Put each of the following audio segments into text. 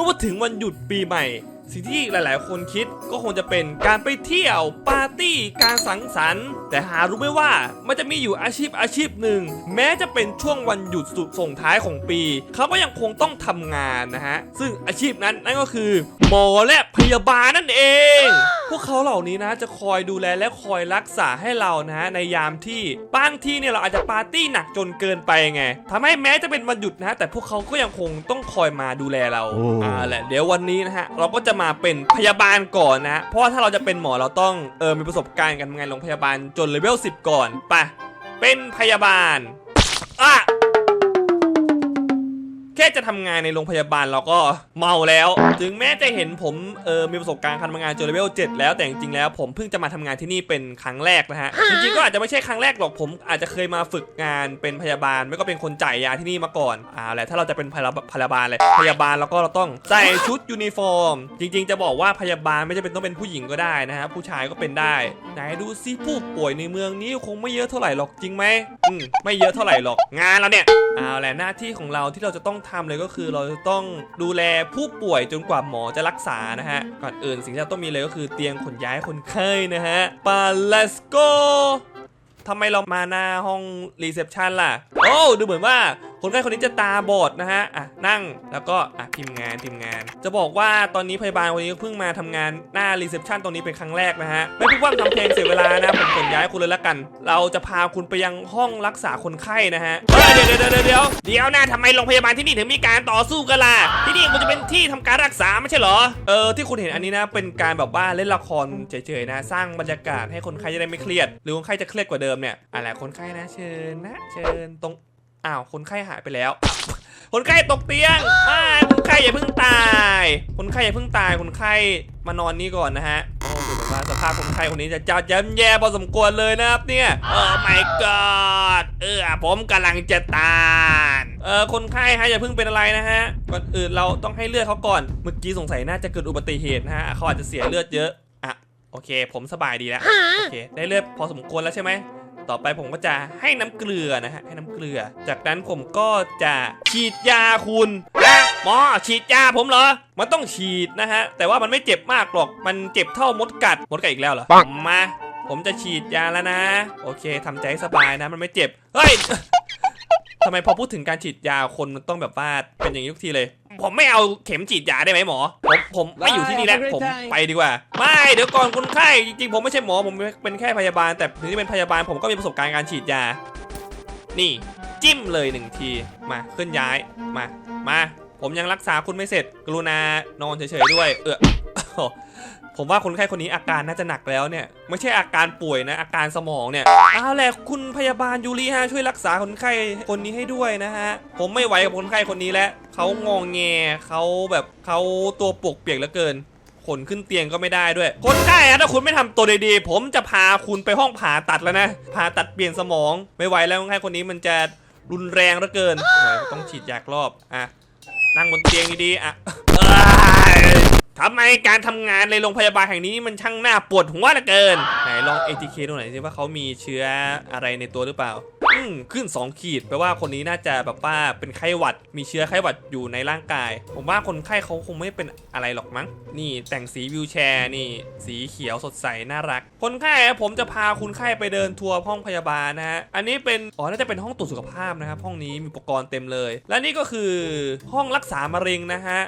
มื่อมาถึงวันหยุดปีใหม่ สิ่งที่หลาย ๆ คนคิดก็คงจะเป็นการไปเที่ยวปาร์ตี้การสังสรรค์ แต่หารู้ไหมว่ามันจะมีอยู่อาชีพอาชีพหนึ่ง แม้จะเป็นช่วงวันหยุดสุดส่งท้ายของปี เขาก็ยังคงต้องทำงานนะฮะ ซึ่งอาชีพนั้นนั่นก็คือ หมอและพยาบาลนั่นเอง กเขาเหล่านี้นะจะคอยดูแลและคอยรักษาให้เรานะฮะในยามที่บางที่เนี่ยเราอาจจะปาร์ตี้หนักจนเกินไปไงทำให้แม้จะเป็นวันหยุดนะฮะแต่พวกเขาก็ยังคงต้องคอยมาดูแลเราโอ้อ่าแหละเดี๋ยววันนี้นะฮะเราก็จะมาเป็นพยาบาลก่อนนะฮะเพราะว่าถ้าเราจะเป็นหมอเราต้องเออมีประสบการณ์การทำงานโรงพยาบาลจนเลเวล10 ก่อนไปเป็นพยาบาลอะแค่จะทำงานในโรงพยาบาลเราก็เมาแล้ว ถึงแม้จะเห็นผมเออมีประสบการณ์การทำงานจนเลเวล7แล้วแต่จริงๆแล้ว ผมเพิ่งจะมาทำงานที่นี่เป็นครั้งแรกนะฮะจริงๆก็อาจจะไม่ใช่ครั้งแรกหรอกผมอาจจะเคยมาฝึกงานเป็นพยาบาลไม่ก็เป็นคนจ่ายยาที่นี่มาก่อนอ่าแหละถ้าเราจะเป็นพยาพยาบาลเลยพยาบาลแล้วก็เราต้องใส่ชุดยูนิฟอร์ม จริง ๆ จะบอกว่าพยาบาลไม่จำเป็นต้องเป็นผู้หญิงก็ได้นะฮะผู้ชายก็เป็นได้ไหนดูซิผู้ป่วยในเมืองนี้คงไม่เยอะเท่าไหร่หรอกจริงไหมอืมไม่เยอะเท่าไหร่หรอกงานเราเนี่ยเอาแหละหน้าที่ของเราที่เราจะต้องทำเลยก็คือเราจะต้องดูแลผู้ป่วยจนกว่าหมอจะรักษานะฮะ ก่อนอื่นสิ่งที่เราต้องมีเลยก็คือเตียงขนย้ายคนไข้นะฮะไป let's go ทำไมเรามาหน้าห้องรีเซพชันล่ะ โอ้ ดูเหมือนว่า คนไข้คนนี้จะตาบอดนะฮะอะนั่งแล้วก็อะพิมพ์งานพิมพ์งาน จะบอกว่าตอนนี้พยาบาลคนนี้เพิ่งมาทำงานหน้ารีเซพชันตรงนี้เป็นครั้งแรกนะฮะไม่พูดว่าทำเพลงเสียเวลานะผมขนย้ายคุณเลยละกัน เราจะพาคุณไปยังห้องรักษาคนไข้นะฮะเดี๋ยวเดี๋ยวเดี๋ยวเดี๋ยวเดี๋ยวนะทำไมโรงพยาบาลที่นี่ถึงมีการต่อสู้กันล่ะที่นี่มันจะเป็นที่ทำการรักษาไม่ใช่เหรอเออที่คุณเห็นอันนี้นะเป็นการแบบว่าเล่นละครเฉยๆนะ สร้างบรรยากาศให้คนไข้จะได้ไม่เครียด หรือคนไข้จะเครียดกว่าเดิมเนี่ยอะไรคนไข้นะเชิญนะ เชิญตรง อ้าวคนไข้หายไปแล้ว คนไข้ตกเตียงไม่คนไข้อย่าเพิ่งตาย คนไข้อย่าเพิ่งตายคนไข้มานอนนี่ก่อนนะฮะโอ้ดูเหมือนว่าสภาพคนไข้คนนี้จะจ้าแย้มแย่พอสมควรเลยนะครับเนี่ยโอ้ my god เออผมกำลังจะตายเออคนไข้ฮะอย่าเพิ่งเป็นอะไรนะฮะก่อนอื่นเราต้องให้เลือดเขาก่อนเมื่อกี้สงสัยน่าจะเกิดอุบัติเหตุนะฮะเขาอาจจะเสียเลือดเยอะอะโอเค ผมสบายดีแล้วโอเคได้เลือดพอสมควรแล้วใช่ไหม ต่อไปผมก็จะให้น้ำเกลือนะฮะให้น้ำเกลือ จากนั้นผมก็จะฉีดยาคุณนะหมอฉีดยาผมเหรอ มันต้องฉีดนะฮะ แต่ว่ามันไม่เจ็บมากหรอก มันเจ็บเท่ามดกัด มดกัดอีกแล้วเหรอปังมา ผมจะฉีดยาแล้วนะ โอเคทำใจให้สบายนะ มันไม่เจ็บ เฮ้ยทำไมพอพูดถึงการฉีดยาคนมันต้องแบบว่าเป็นอย่างนี้ทุกทีเลย ผมไม่เอาเข็มฉีดยาได้ไหมหมอ ผมผมไม่อยู่ที่นี่แล้วผมไปดีกว่า ไม่เดี๋ยวก่อนคนไข้จริงๆ ผมไม่ใช่หมอผมเป็นแค่พยาบาล แต่ถึงจะเป็นพยาบาลผมก็มีประสบการณ์การฉีดยา นี่จิ้มเลยหนึ่งทีมาเคลื่อนย้ายมามา ผมยังรักษาคุณไม่เสร็จ กรุณานอนเฉยๆด้วย เออ ผมว่าคนไข้คนนี้อาการน่าจะหนักแล้วเนี่ย ไม่ใช่อาการป่วยนะ อาการสมองเนี่ยเอาแหละคุณพยาบาลยูริฮะช่วยรักษาคนไข้คนนี้ให้ด้วยนะฮะ ผมไม่ไหวกับคนไข้คนนี้แล้วเขางองแงเขาแบบเขาตัวปวกเปียกเหลือเกิน ขนขึ้นเตียงก็ไม่ได้ด้วย คนไข้ถ้าคุณไม่ทำตัวดีๆ ผมจะพาคุณไปห้องผ่าตัดแล้วนะ ผ่าตัดเปลี่ยนสมอง ไม่ไหวแล้วคนไข้คนนี้มันจะรุนแรงเหลือเกิน ต้องฉีดยากรอบ อะ นั่งบนเตียงดีๆ อะ ทำไมการทำงานในโรงพยาบาลแห่งนี้มันช่างน่าปวดหัวเหลือเกิน ไหนลอง ATK ดูหน่อยสิว่าเขามีเชื้ออะไรในตัวหรือเปล่า อืมขึ้น 2 ขีดแปลว่าคนนี้น่าจะแบบว่าเป็นไข้หวัด มีเชื้อไข้หวัดอยู่ในร่างกาย ผมว่าคนไข้เขาคงไม่เป็นอะไรหรอกมั้ง นี่แต่งสีวิวแชร์นี่ สีเขียวสดใสน่ารัก คนไข้ผมจะพาคุณไข้ไปเดินทัวร์ห้องพยาบาลนะฮะ อันนี้เป็นอ๋อน่าจะเป็นห้องตรวจสุขภาพนะครับห้องนี้มีอุปกรณ์เต็มเลย และนี่ก็คือห้องรักษามะเร็งนะฮะ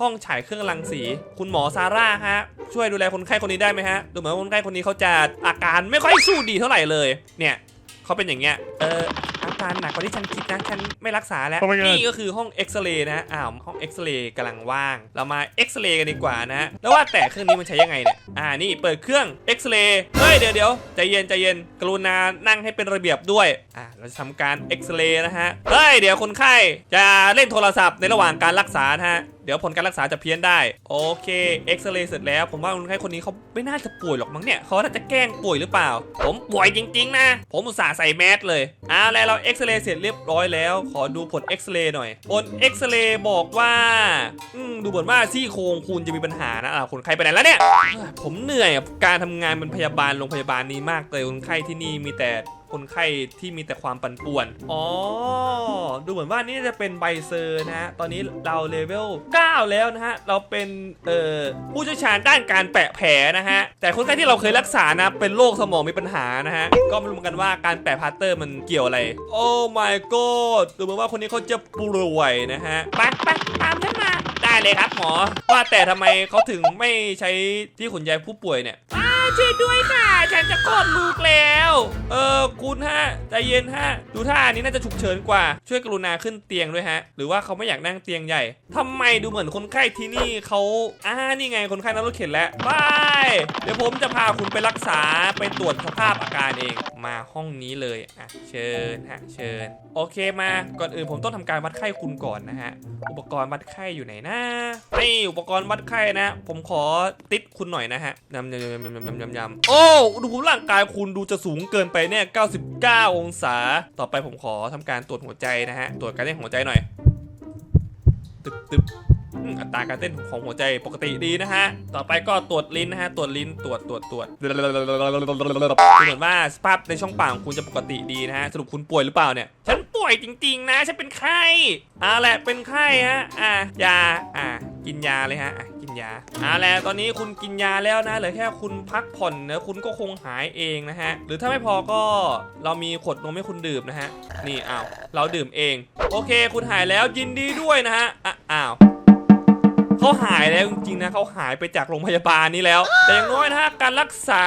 ห้องฉายเครื่องรังสี คุณหมอซาร่าฮะ ช่วยดูแลคนไข้คนนี้ได้ไหมฮะ ดูเหมือนว่าคนไข้คนนี้เขาจะอาการไม่ค่อยสู้ดีเท่าไหร่เลย เนี่ยเขาเป็นอย่างเงี้ย เอออาการหนักกว่าที่ฉันคิดนะ ฉันไม่รักษาแล้ว Oh my god นี่ก็คือห้องเอ็กซเรย์นะอ้าวห้องเอ็กซเรย์กำลังว่าง เรามาเอ็กซเรย์กันดีกว่านะ แล้วว่าแต่เครื่องนี้มันใช้ยังไงเนี่ย อ่า นี่เปิดเครื่องเอ็กซเรย์เฮ้ย เดี๋ยวเดี๋ยวใจเย็นใจเย็น กรุณานั่งให้เป็นระเบียบด้วย อ่า เราจะทำการเอ็กซเรย์นะฮะ เฮ้ย เดี๋ยวคนไข้จะเล่นโทรศัพท์ในระหว่างการรักษานะฮะ เดี๋ยวผลการรักษาจะเพี้ยนได้ โอเค เอ็กซเรย์เสร็จแล้ว ผมว่าคนไข้คนนี้เขาไม่น่าจะป่วยหรอกมั้งเนี่ยเขาน่าจะแกล้งป่วยหรือเปล่า ผมป่วยจริง ๆ นะ ผมอุตส่าห์ใส่แมสเลยเอาแล้วเราเอ็กซเรย์เสร็จเรียบร้อยแล้ว ขอดูผลเอ็กซเรย์หน่อย ผลเอ็กซเรย์บอกว่า อืมดูเหมือนว่าซี่โครงคุณจะมีปัญหานะอ่าคนไข้ไปไหนแล้วเนี่ย ผมเหนื่อยกับการทำงานเป็นพยาบาลโรงพยาบาลนี้มากเลยคนไข้ที่นี่มีแต่ คนไข้ที่มีแต่ความปั่นป่วน อ๋อ ดูเหมือนว่านี่จะเป็นใบเซอร์นะฮะ ตอนนี้เราเลเวล 9 แล้วนะฮะ เราเป็น เอ่อ ผู้เชี่ยวชาญด้านการแปะแผลนะฮะ แต่คนไข้ที่เราเคยรักษานะ เป็นโรคสมองมีปัญหานะฮะ ก็ไม่รู้เหมือนกันว่าการแปะพลาสเตอร์มันเกี่ยวอะไร โอ้ my god ดูเหมือนว่าคนนี้เขาจะป่วยนะฮะ ไปไปตามฉันมา ได้เลยครับหมอ ว่าแต่ทำไมเขาถึงไม่ใช้ที่ขนย้ายผู้ป่วยเนี่ยช่วยด้วย นจะคลอดลูกแล้ว เออคุณฮะใจเย็นฮะ ดูท่านี้น่าจะฉุกเฉินกว่า ช่วยกรุณาขึ้นเตียงด้วยฮะ หรือว่าเขาไม่อยากนั่งเตียงใหญ่ทำไมดูเหมือนคนไข้ที่นี่เขาอ่านี่ไงคนไข้นั่งรถเข็นแล้วบายเดี๋ยวผมจะพาคุณไปรักษาไปตรวจสภาพอาการเอง มาห้องนี้เลยอะเชิญฮะเชิญ โอเคมาก่อนอื่นผมต้องทำการวัดไข้คุณก่อนนะฮะอุปกรณ์วัดไข้อยู่ไหนนะนี่อุปกรณ์วัดไข้นะ ผมขอติดคุณหน่อยนะฮะยำยำยำยำยำยำยำโอ้อุณหภูมิร่างกายคุณดูจะสูงเกินไปเนี่ย99 องศา ต่อไปผมขอทำการตรวจหัวใจนะฮะตรวจการเต้นหัวใจหน่อยตึบตึบ อืมอัตราการเต้นของหัวใจปกติดีนะฮะ ต่อไปก็ตรวจลิ้นนะฮะ ตรวจลิ้น ตรวจ ตรวจ ตรวจดูเหมือนว่าสภาพในช่องปากของคุณจะปกติดีนะฮะ สรุปคุณป่วยหรือเปล่าเนี่ย ฉันป่วยจริง ๆ นะ ฉันเป็นไข้อ่าแหละเป็นไข้ฮะ อะยา อะกินยาเลยฮะอะกินยาอ่าแหละตอนนี้คุณกินยาแล้วนะ เหลือแค่คุณพักผ่อนนะคุณก็คงหายเองนะฮะ หรือถ้าไม่พอก็เรามีขวดนมให้คุณดื่มนะฮะ นี่อ้าว เราดื่มเอง โอเค คุณหายแล้วยินดีด้วยนะฮะ อ้าว เขาหายแล้วจริงๆนะเขาหายไปจากโรงพยาบาลนี้แล้ว แต่อย่างน้อยนะฮะการรักษา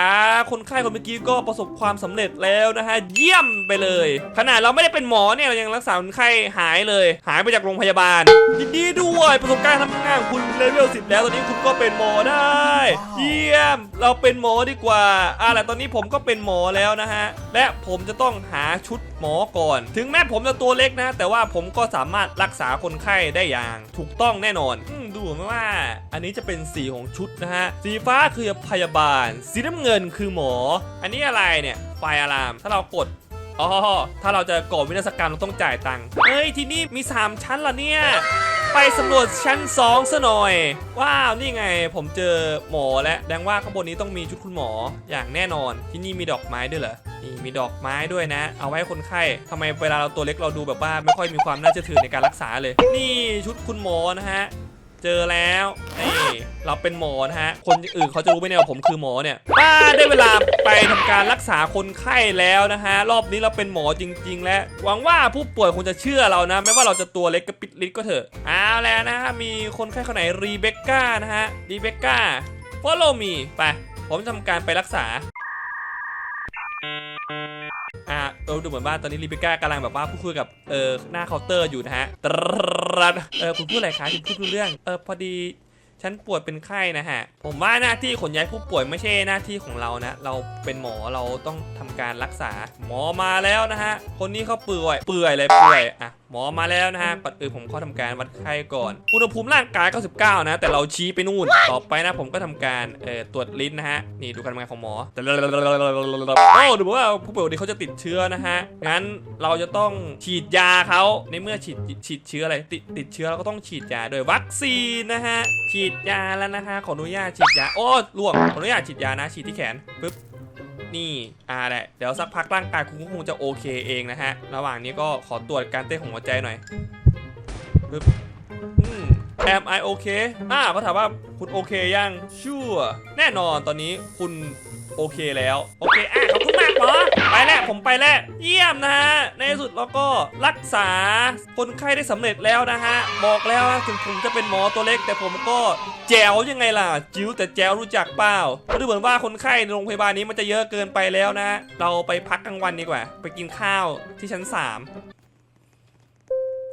คนไข้คนเมื่อกี้ก็ประสบความสำเร็จแล้วนะฮะเยี่ยมไปเลย ขนาดเราไม่ได้เป็นหมอเนี่ยเรายังรักษาคนไข้หายเลย หายไปจากโรงพยาบาลยินดีด้วยประสบการณ์ทำงานของคุณเลเวลสิบแล้วตอนนี้คุณก็เป็นหมอได้ เยี่ยม เราเป็นหมอดีกว่าอ่าแหละตอนนี้ผมก็เป็นหมอแล้วนะฮะและผมจะต้องหาชุดหมอก่อน ถึงแม้ผมจะตัวเล็กนะ แต่ว่าผมก็สามารถรักษาคนไข้ได้อย่าง ถูกต้องแน่นอนอดูเหมว่า อันนี้จะเป็นสีของชุดนะฮะ สีฟ้าคือพยาบาล สีน้ำเงินคือหมอ อันนี้อะไรเนี่ยไฟอะลาม ถ้าเรากดอ๋อถ้าเราจะก่อวินาศกรรมเราต้องจ่ายตังค์เฮ้ย ที่นี่มี 3 ชั้นเหรอเนี่ย ไปสำรวจชั้น 2 ซะหน่อย ว้าว นี่ไงผมเจอหมอแล้วแดงว่าข้างบนนี้ต้องมีชุดคุณหมออย่างแน่นอน ที่นี่มีดอกไม้ด้วยเหรอ นี่มีดอกไม้ด้วยนะ เอาไว้ให้คนไข้ทำไมเวลาเราตัวเล็กเราดูแบบว่าไม่ค่อยมีความน่าเชื่อถือในการรักษาเลย นี่ชุดคุณหมอนะฮะเจอแล้วนี่เราเป็นหมอนะฮะ คนอื่นเขาจะรู้ไหมเนี่ยว่าผมคือหมอเนี่ยป้าได้เวลาไปทำการรักษาคนไข้แล้วนะฮะ รอบนี้เราเป็นหมอจริง ๆ แล้วหวังว่าผู้ป่วยคงจะเชื่อเรานะ ไม่ว่าเราจะตัวเล็กกระปิดลิดก็เถอะเอาแล้วนะฮะ มีคนไข้คนไหนรีเบคก้านะฮะ รีเบคก้า follow me ไป ผมจะทำการไปรักษา อ่าเออดูเหมือนว่าตอนนี้รีเบก้ากำลังแบบว่าพูดคุยกับเออหน้าเคาน์เตอร์อยู่นะฮะตรัดเออคุณพูดอะไรคะคุณพูดรู้เรื่องเออพอดีฉันป่วยเป็นไข้นะฮะ ผมว่าหน้าที่ขนย้ายผู้ป่วยไม่ใช่หน้าที่ของเรานะ เราเป็นหมอเราต้องทำการรักษา หมอมาแล้วนะฮะ คนนี้เขาเปื่อย เปื่อยเลยเปื่อย อะหมอมาแล้วนะฮะก่อนอื่นผมขอทำการวัดไข้ก่อน อุณหภูมิร่างกาย 99 นะ แต่เราชี้ไปนู่น ต่อไปนะผมก็ทำการเอ่อตรวจลิ้นนะฮะ นี่ดูการทำงานของหมอโอ้ดูเหมือนว่าผู้ป่วยคนนี้เขาจะติดเชื้อนะฮะ งั้นเราจะต้องฉีดยาเขาในเมื่อฉีดฉีดเชื้ออะไรติดติดเชื้อเราก็ต้องฉีดยาโดยวัคซีนนะฮะ ฉีดยาแล้วนะคะขออนุญาตฉีดยา โอ้ล่วง ขออนุญาตฉีดยานะ ฉีดที่แขนปึ๊บ นี่อ่าแหละเดี๋ยวสักพักร่างกายคุณก็คงจะโอเคเองนะฮะ ระหว่างนี้ก็ขอตรวจการเต้นของหัวใจหน่อยปึ๊บอืม am I okay อ่าเขาถามว่าคุณโอเคยัง ชัวแน่นอนตอนนี้คุณโอเคแล้ว โอเคอะข หมอไปแล้วผมไปแล้ว เยี่ยมนะฮะ ในที่สุดเราก็รักษาคนไข้ได้สำเร็จแล้วนะฮะ บอกแล้วถึงผมจะเป็นหมอตัวเล็ก แต่ผมก็แจ๋วยังไงล่ะ จิ๋วแต่แจ๋วรู้จักเปล่าดูเหมือนว่าคนไข้ในโรงพยาบาลนี้มันจะเยอะเกินไปแล้วนะ เราไปพักกลางวันดีกว่า ไปกินข้าวที่ชั้น3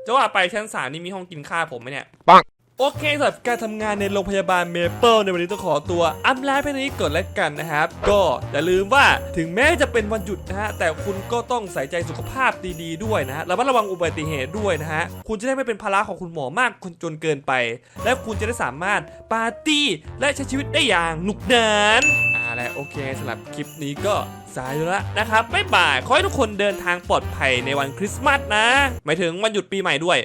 จะว่าไปชั้นสามนี่มีห้องกินข้าวผมไหมเนี่ยปัง โอเคสำหรับการทำงานในโรงพยาบาลเมเปิลในวันนี้ต้องขอตัวอำลาไปในนี้ก่อนแล้วกันนะครับ ก็อย่าลืมว่าถึงแม้จะเป็นวันหยุดนะฮะ แต่คุณก็ต้องใส่ใจสุขภาพดีๆด้วยนะฮะระมัดระวังอุบัติเหตุด้วยนะฮะ คุณจะได้ไม่เป็นภาระของคุณหมอมากจนเกินไป และคุณจะได้สามารถปาร์ตี้และใช้ชีวิตได้อย่างหนุกหนานอ่าและโอเคสำหรับคลิปนี้ก็สายแล้วนะครับบ๊ายบายขอให้ทุกคนเดินทางปลอดภัยในวันคริสต์มาสนะหมายถึงวันหยุดปีใหม่ด้วย